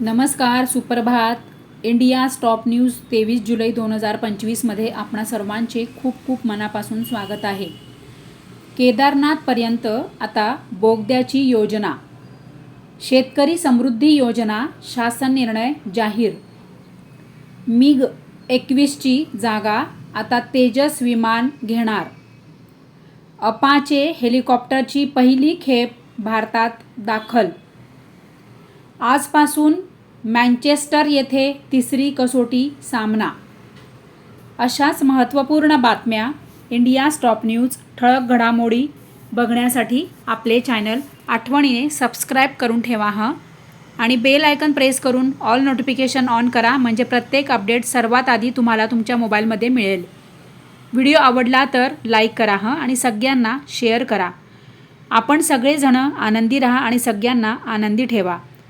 नमस्कार सुप्रभात. India stop news तेवीस जुलै दोन हजार पंचवीसमध्ये आपणा सर्वांचे खूप खूप मनापासून स्वागत आहे. केदारनाथपर्यंत आता बोगद्याची योजना. शेतकरी समृद्धी योजना शासन निर्णय जाहीर. मिग एकवीसची जागा आता तेजस विमान घेणार. अपाचे हेलिकॉप्टरची पहिली खेप भारतात दाखल. आजपासून मँचेस्टर येथे तिसरी कसोटी सामना. अशाच महत्त्वपूर्ण बातम्या इंडिया स्टॉप न्यूज ठळक घडामोडी बघण्यासाठी आपले चॅनल आठवणीने सबस्क्राईब करून ठेवा हं? आणि बेल आयकन प्रेस करून ऑल नोटिफिकेशन ऑन करा म्हणजे प्रत्येक अपडेट सर्वात आधी तुम्हाला तुमच्या मोबाईलमध्ये मिळेल. व्हिडिओ आवडला तर लाईक करा हं? आणि सगळ्यांना शेअर करा. आपण सगळेजणं आनंदी राहा आणि सगळ्यांना आनंदी ठेवा.